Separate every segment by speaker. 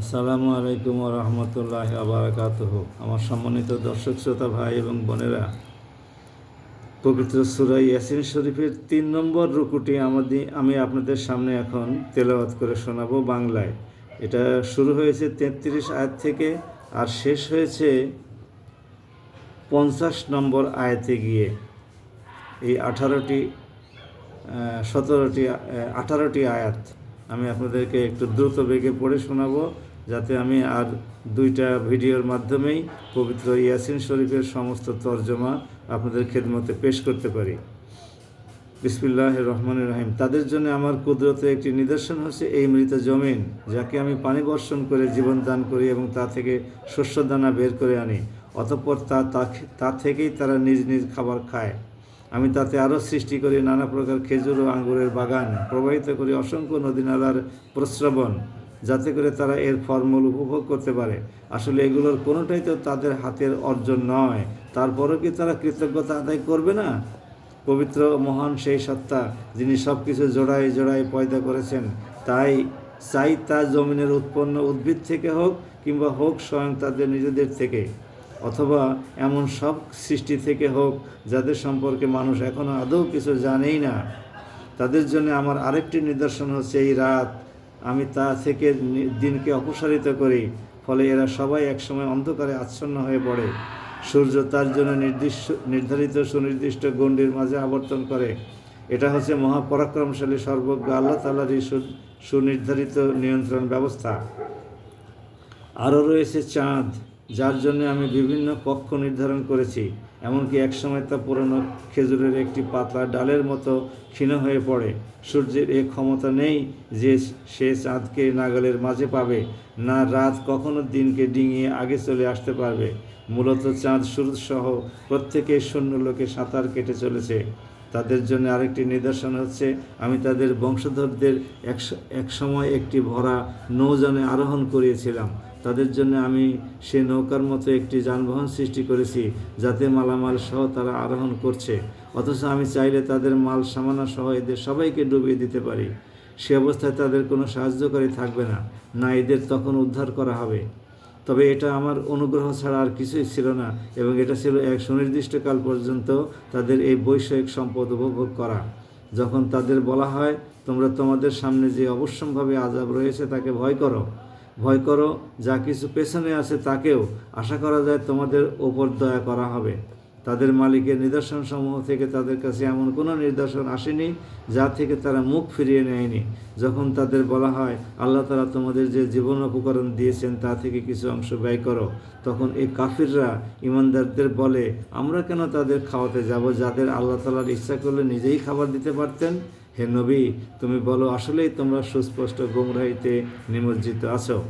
Speaker 1: আসসালামু আলাইকুম রহমতুল্লাহ আবরাকাত আমার সম্মানিত দর্শক, শ্রোতা, ভাই এবং বোনেরা, পবিত্র সুরাই ইয়াসিন শরীফের তিন নম্বর রুকুটি আমাদের আমি আপনাদের সামনে এখন তেলাওয়াত করে শোনাবো বাংলায়। এটা শুরু হয়েছে তেত্রিশ আয়াত থেকে আর শেষ হয়েছে পঞ্চাশ নম্বর আয়াতে গিয়ে। এই আঠারোটি সতেরোটি আঠারোটি আয়াত। আমি আপনাদেরকে একটু দ্রুত বেগে পড়ে শোনাবো, যাতে আমি আর দুইটা ভিডিওর মাধ্যমেই পবিত্র ইয়াসিন শরীফের সমস্ত তর্জমা আপনাদের খেদমতে পেশ করতে পারি। বিসমিল্লাহ রহমান রহিম। তাদের জন্য আমার কুদরতে একটি নিদর্শন হচ্ছে এই মৃত জমিন, যাকে আমি পানি বর্ষণ করে জীবন দান করি এবং তা থেকে শস্য দানা বের করে আনি। অতঃপর তা তা থেকেই তারা নিজ নিজ খাবার খায়। আমি তাতে আরও সৃষ্টি করি নানা প্রকার খেজুর ও আঙ্গুরের বাগান, প্রবাহিত করি অসংখ্য নদীনালার প্রস্রবণ, যাতে করে তারা এর ফলমূল উপভোগ করতে পারে। আসলে এগুলোর কোনোটাই তো তাদের হাতের অর্জন নয়। তারপরও কি তারা কৃতজ্ঞতা আদায় করবে না? পবিত্র মহান সেই সত্তা যিনি সব কিছু জোড়ায় জোড়ায় পয়দা করেছেন, তাই চাই তা জমিনের উৎপন্ন উদ্ভিদ থেকে হোক কিংবা হোক স্বয়ং তাদের নিজেদের থেকে। অথবা এমন সব সৃষ্টি থেকে হোক যাদের সম্পর্কে মানুষ এখনও আদৌ কিছু জানেই না, তাদের জন্য আমার আরেকটি নিদর্শন হচ্ছে এই রাত। আমি তা থেকে দিনকে অপসারিত করি, ফলে এরা সবাই একসময় অন্ধকারে আচ্ছন্ন হয়ে পড়ে। সূর্য তার জন্য নির্দিষ্ট, নির্ধারিত সুনির্দিষ্ট গণ্ডির মাঝে আবর্তন করে। এটা হচ্ছে মহাপরাক্রমশালী সর্বজ্ঞ আল্লাহ তালারই সুনির্ধারিত নিয়ন্ত্রণ ব্যবস্থা। আরও রয়েছে চাঁদ। যার জন্য আমি বিভিন্ন কক্ষ নির্ধারণ করেছি, এমনকি একসময় তা পুরনো খেজুরের একটি পাতলা ডালের মতো ক্ষীণ হয়ে পড়ে। সূর্যের এ ক্ষমতা নেই যে সে চাঁদকে নাগালের মাঝে পাবে, না রাত কখনো দিনকে ডিঙিয়ে আগে চলে আসতে পারবে। মূলত চাঁদ সহ প্রত্যেকের শূন্য লোকে সাঁতার কেটে চলেছে। তাদের জন্য আরেকটি নিদর্শন হচ্ছে, আমি তাদের বংশধরদের এক সময় একটি ভরা নৌযানে আরোহণ করিয়েছিলাম। তাদের জন্য আমি সে নৌকার মতো একটি যানবাহন সৃষ্টি করেছি, যাতে মালামাল সহ তারা আরোহণ করছে। অথচ আমি চাইলে তাদের মাল সামানা সহ এদের সবাইকে ডুবিয়ে দিতে পারি। সে অবস্থায় তাদের কোনো সাহায্যকারী থাকবে না না এদের তখন উদ্ধার করা হবে। তবে এটা আমার অনুগ্রহ ছাড়া আর কিছুই ছিল না এবং এটা ছিল এক সুনির্দিষ্টকাল পর্যন্ত তাদের এই বৈষয়িক সম্পদ উপভোগ করা। যখন তাদের বলা হয়, তোমরা তোমাদের সামনে যে অবশ্যম্ভাবে আজাব রয়েছে তাকে ভয় করো। ভয় করো, যা কিছু পেছনে আছে তাকেও আশা করা যায় তোমাদের ওপর দয়া করা হবে। তাদের মালিকের নিদর্শন সমূহ থেকে তাদের কাছে এমন কোনো নিদর্শন আসেনি যা থেকে তারা মুখ ফিরিয়ে নেয়নি। যখন তাদের বলা হয়, আল্লাহ তালা তোমাদের যে জীবন উপকরণ দিয়েছেন তা থেকে কিছু অংশ ব্যয় করো, তখন এই কাফিররা ইমানদারদের বলে, আমরা কেন তাদের খাওয়াতে যাব যাদের আল্লাহ তালার ইচ্ছা করলে নিজেই খাবার দিতে পারতেন? হে নবী, তুমি বলো, আসলেই তোমরা সুস্পষ্ট গোমরাহিতে নিমজ্জিত আছো।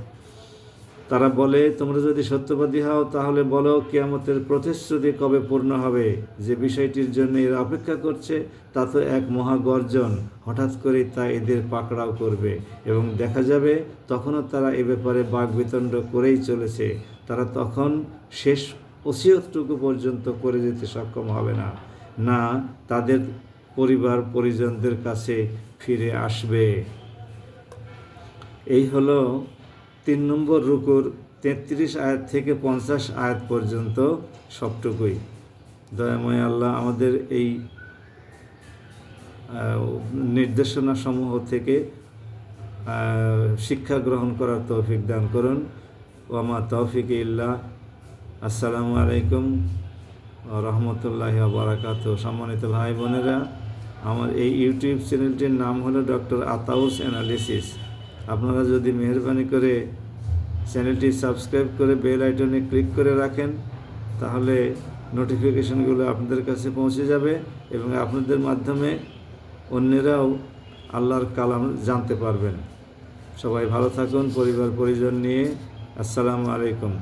Speaker 1: তারা বলে, তোমরা যদি সত্যবাদী হও, তাহলে বলো, কেয়ামতের প্রতিশ্রুতি কবে পূর্ণ হবে? যে বিষয়টির জন্য এরা অপেক্ষা করছে, তা তো এক মহাগর্জন। হঠাৎ করে তা এদের পাকড়াও করবে। এবং দেখা যাবে, তখনও তারা এ ব্যাপারে বাঘ বিতণ্ড করেই চলেছে। তারা তখন শেষ ওসিয়তটুকু পর্যন্ত করে যেতে সক্ষম হবে না। না, তাদের পরিবার, পরিজনদের কাছে ফিরে আসবে। এই হলো তিন নম্বর রুকুর তেত্রিশ আয়াত থেকে পঞ্চাশ আয়াত পর্যন্ত সবটুকুই। দয়াময় আল্লাহ আমাদের এই নির্দেশনা সমূহ থেকে শিক্ষা গ্রহণ করার তৌফিক দান করুন। ওমা তৌফিক ইল্লা। আসসালামু আলাইকুম রহমতুল্লাহ বারাকাত সম্মানিত ভাই বোনেরা আমার এই ইউটিউব চ্যানেলটির নাম হলো ডক্টর আতাউস অ্যানালিসিস। আপনারা যদি মেহরবানি করে চ্যানেলটি সাবস্ক্রাইব করে বেল আইটনে ক্লিক করে রাখেন, তাহলে নোটিফিকেশনগুলো আপনাদের কাছে পৌঁছে যাবে এবং আপনাদের মাধ্যমে অন্যেরাও আল্লাহর কালাম জানতে পারবেন। সবাই ভালো থাকুন পরিবার পরিজন নিয়ে। আসসালামু আলাইকুম।